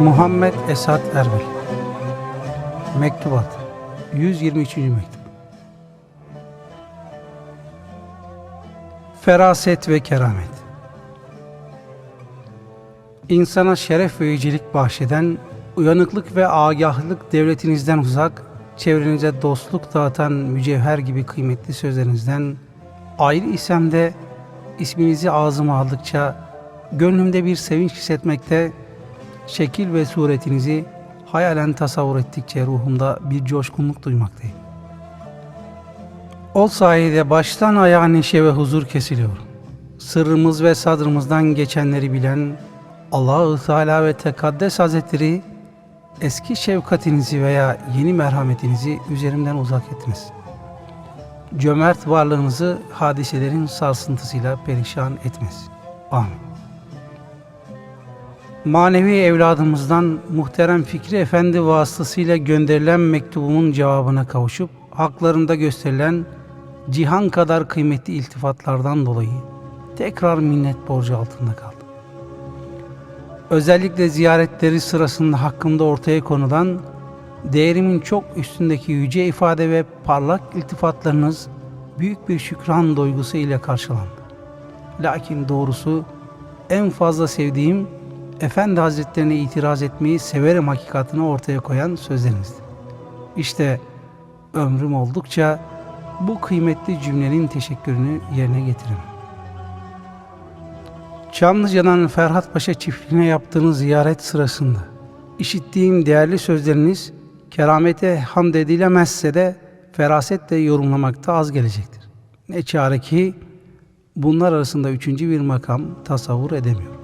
Muhammed Esat Erbil. Mektubat. 123. Mektup. Feraset ve Keramet. İnsana şeref ve yücelik bahşeden, uyanıklık ve agahlık devletinizden uzak, çevrenize dostluk dağıtan mücevher gibi kıymetli sözlerinizden, ayrı isem de isminizi ağzıma aldıkça, gönlümde bir sevinç hissetmekte, şekil ve suretinizi hayalen tasavvur ettikçe ruhumda bir coşkunluk duymaktayım. O sayede baştan ayağa neşe ve huzur kesiliyor. Sırrımız ve sadrımızdan geçenleri bilen Allah-u Teala ve Tekaddes Hazretleri eski şefkatinizi veya yeni merhametinizi üzerimden uzak etmez. Cömert varlığınızı hadiselerin sarsıntısıyla perişan etmez. Amin. Manevi evladımızdan muhterem Fikri Efendi vasıtasıyla gönderilen mektubumun cevabına kavuşup haklarında gösterilen cihan kadar kıymetli iltifatlardan dolayı tekrar minnet borcu altında kaldım. Özellikle ziyaretleri sırasında hakkımda ortaya konulan değerimin çok üstündeki yüce ifade ve parlak iltifatlarınız büyük bir şükran duygusu ile karşılandı. Lakin doğrusu en fazla sevdiğim Efendi Hazretlerine itiraz etmeyi severim hakikatini ortaya koyan sözlerinizdi. İşte ömrüm oldukça bu kıymetli cümlenin teşekkürünü yerine getiririm. Çamlıca'dan Ferhat Paşa çiftliğine yaptığınız ziyaret sırasında işittiğim değerli sözleriniz keramete hamd edilemezse de ferasetle yorumlamakta az gelecektir. Ne çare ki bunlar arasında üçüncü bir makam tasavvur edemiyorum.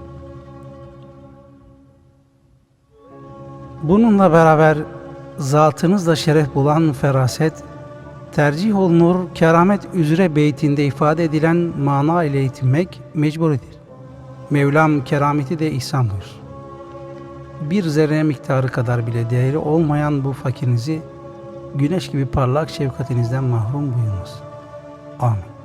Bununla beraber zatınızla şeref bulan feraset, tercih olunur keramet üzere beytinde ifade edilen mana ile eğitilmek mecburidir. Mevlam kerameti de ihsan buyur. Bir zerre miktarı kadar bile değeri olmayan bu fakirinizi güneş gibi parlak şefkatinizden mahrum buyurunuz. Amin.